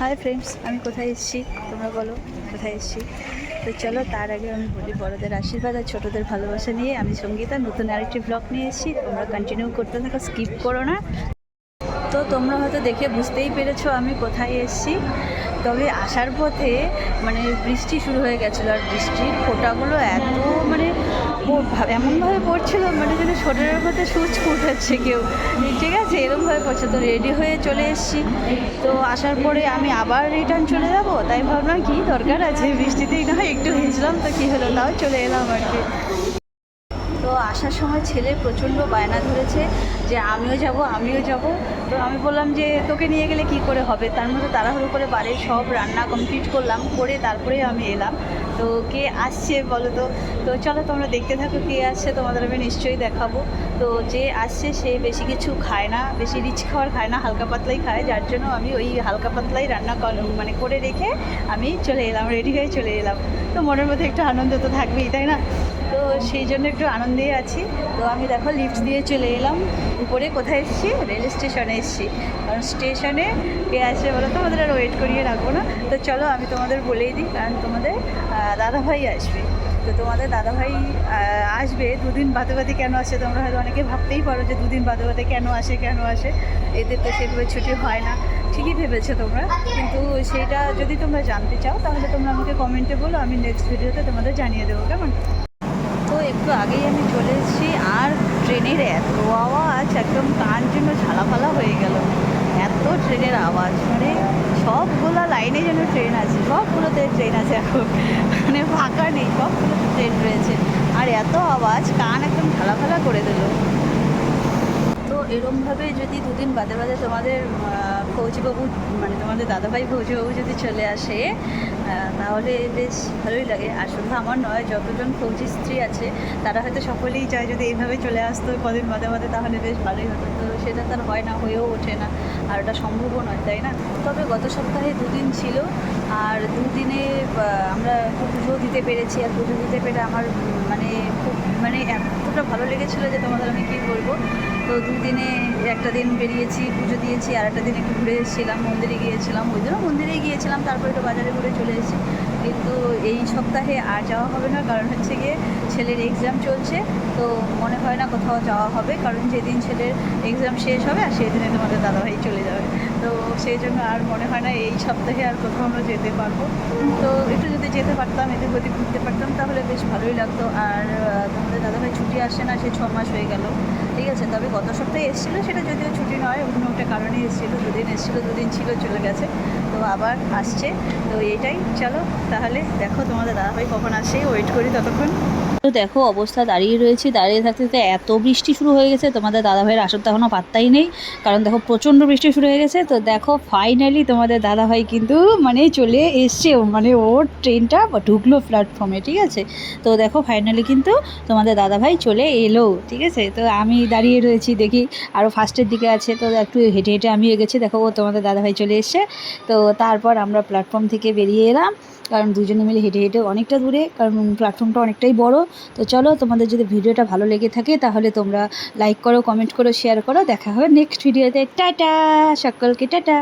Hi friends আমি কোথায় এসেছি? তোমরা বলো, কোথায় এসেছি? তো চলো, তার আগে আমি বলি, বড়দের আশীর্বাদ আর ছোটোদের ভালোবাসা নিয়ে আমি সঙ্গীতা, নতুন আরেকটি ব্লগ নিয়ে এসেছি। তোমরা কন্টিনিউ করতে থাকো স্কিপ করো না। তো তোমরা হয়তো দেখে বুঝতেই পেরেছ আমি কোথায় এসেছি। তবে আসার পথে মানে বৃষ্টি শুরু হয়ে গেছিল, আর বৃষ্টির ফোঁটাগুলো এত মানে এমনভাবে পড়ছিল মানে যেন শরীরের মধ্যে সুচ ফুটাচ্ছে কেউ। ঠিক আছে, এরকমভাবে পড়ছে। তো রেডি হয়ে চলে এসেছি। তো আসার পরে আমি আবার রিটার্ন চলে যাব। তাই ভাবলাম কি দরকার আছে, বৃষ্টিতেই না হয় একটু ভিজলাম, তো কী হলো? তাও চলে এলাম আর কি। তো আসার সময় ছেলে প্রচণ্ড বায়না ধরেছে যে আমিও যাব আমিও যাব। তো আমি বললাম যে, তোকে নিয়ে গেলে কি করে হবে? তার মধ্যে তাড়াহুড়ো করে বাড়ির সব রান্না কমপ্লিট করলাম, করে তারপরে আমি এলাম। তো কে আসছে বলো তো? তো চলো তোমরা দেখতে থাকো কে আসছে, তোমাদের আমি নিশ্চয়ই দেখাবো। তো যে আসছে সে বেশি কিছু খায় না, বেশি রিচ খাবার খায় না, হালকা পাতলাই খায়। যার জন্য আমি ওই হালকা পাতলাই রান্না কর- মানে করে রেখে আমি চলে এলাম রেডি হয়ে চলে এলাম। তো মনের মধ্যে একটু আনন্দ তো থাকবেই, তাই না? তো সেই জন্য একটু আনন্দেই আছি। তো আমি দেখো লিফট দিয়ে চলে এলাম। উপরে কোথায় এসেছি? রেল স্টেশনে এসেছি। কারণ স্টেশনে কে আছে বলো তোমাদের আর ওয়েট করিয়ে রাখব না। তো চলো আমি তোমাদের বলেই দিই, কারণ তোমাদের দাদাভাই আসবে। তো তোমাদের দাদাভাই আসবে। দুদিন বাদে বাদে কেন আসে তোমরা হয়তো অনেকে ভাবতেই পারো যে দুদিন বাদে বাদে কেন আসে কেন আসে। এদের তো সেভাবে ছুটি হয় না। ঠিকই ভেবেছো তোমরা। কিন্তু সেটা যদি তোমরা জানতে চাও, তাহলে তোমরা আমাকে কমেন্টে বলো। আমি নেক্সট ভিডিওতে তোমাদের জানিয়ে দেবো। কেমন? একটু আগেই আমি চলে এসেছি আর ট্রেনের এত আওয়াজ, একদম কান জন্য ঝালাফালা হয়ে গেল। এত ট্রেনের আওয়াজ মানে সবগুলো লাইনে যেন ট্রেন আছে, সবগুলোতে ট্রেন আছে এখন। মানে ফাঁকা নেই, সবগুলোতে ট্রেন রয়েছে। আর এত আওয়াজ, কান একদম ঝালাফালা করে দিল। এরমভাবে যদি দুদিন বাদে বাদে তোমাদের ফৌজিবাবু মানে তোমাদের দাদাভাই ফৌজিবাবু যদি চলে আসে তাহলে বেশ ভালোই লাগে। আর শুধু আমার নয়, যতজন ফৌজি স্ত্রী আছে, তারা হয়তো সকলেই চায় যদি এইভাবে চলে আসতো কদিন বাদে বাদে, তাহলে বেশ ভালোই হতো। তো সেটা তার হয় না, হয়েও ওঠে না, আর ওটা সম্ভবও নয়, তাই না? তবে গত সপ্তাহে দুদিন ছিল, আর দুদিনে আমরা পুজো দিতে পেরেছি, আর পুজো দিতে পেরে আমার মানে খুব মানে এতটা ভালো লেগেছিলো যে তোমাদের আমি কী বলব? তো দুদিনে একটা দিন বেরিয়েছি, পুজো দিয়েছি, আর একটা দিন একটু ঘুরে এসেছিলাম, মন্দিরে গিয়েছিলাম। ওই জন্য মন্দিরে গিয়েছিলাম, তারপর একটু বাজারে ঘুরে চলে এসেছি। কিন্তু এই সপ্তাহে আর যাওয়া হবে না, কারণ হচ্ছে গিয়ে ছেলের এক্সাম চলছে, তো মনে হয় না কোথাও যাওয়া হবে, কারণ যেদিন ছেলের এক্সাম শেষ হবে, আর সেই দিনে তোমাদের দাদাভাই চলে যাবে। তো সেই জন্য আর মনে হয় না এই সপ্তাহে আর কোথাও আমরা যেতে পারব। তো একটু যদি যেতে পারতাম এদিক ওদিক ঘুরতে পারতাম, তাহলে বেশ ভালোই লাগতো। আর তোমাদের দাদাভাই ছুটি আসে না, সে ছ মাস হয়ে গেল। ঠিক আছে, তবে গত সপ্তাহে এসেছিল, সেটা যদিও ছুটি নয়, অন্য একটা কারণে এসেছিল, দুদিন এসেছিল, দুদিন ছিল, চলে গেছে। তো আবার আসছে, তো এইটাই। চলো, তাহলে দেখো তোমাদের দাদাভাই কখন আসে ওয়েট করি ততক্ষণ। তো দেখো, অবস্থা দাঁড়িয়ে রয়েছি, দাঁড়িয়ে থাকতে থাকতে এত বৃষ্টি শুরু হয়ে গেছে, তোমাদের দাদাভাইয়ের আসার তো এখনও পাত্তাই নেই, কারণ দেখো, প্রচণ্ড বৃষ্টি শুরু হয়ে গেছে, তো দেখো ফাইনালি তোমাদের দাদাভাই কিন্তু মানে চলে এসছে মানে ওর ট্রেনটা ঢুকলো প্ল্যাটফর্মে ঠিক আছে? তো দেখো ফাইনালি কিন্তু তোমাদের দাদাভাই চলে এলো, ঠিক আছে? তো আমি দাঁড়িয়ে রয়েছি, দেখি আরও ফার্স্টের দিকে আছে, তো একটু হেঁটে হেঁটে আমি গেছি, দেখো, ও তোমাদের দাদাভাই চলে এসছে, তো তারপর আমরা প্ল্যাটফর্ম থেকে বেরিয়ে এলাম কারণ দুজনে মিলে হেঁটে হেঁটে অনেকটা দূরে, কারণ প্ল্যাটফর্মটা অনেকটাই বড়। তো চলো, তোমাদের যদি ভিডিওটা ভালো লেগে থাকে, তাহলে তোমরা লাইক করো কমেন্ট করো শেয়ার করো। দেখা হবে নেক্সট ভিডিওতে টাটা! সকলকে টাটা!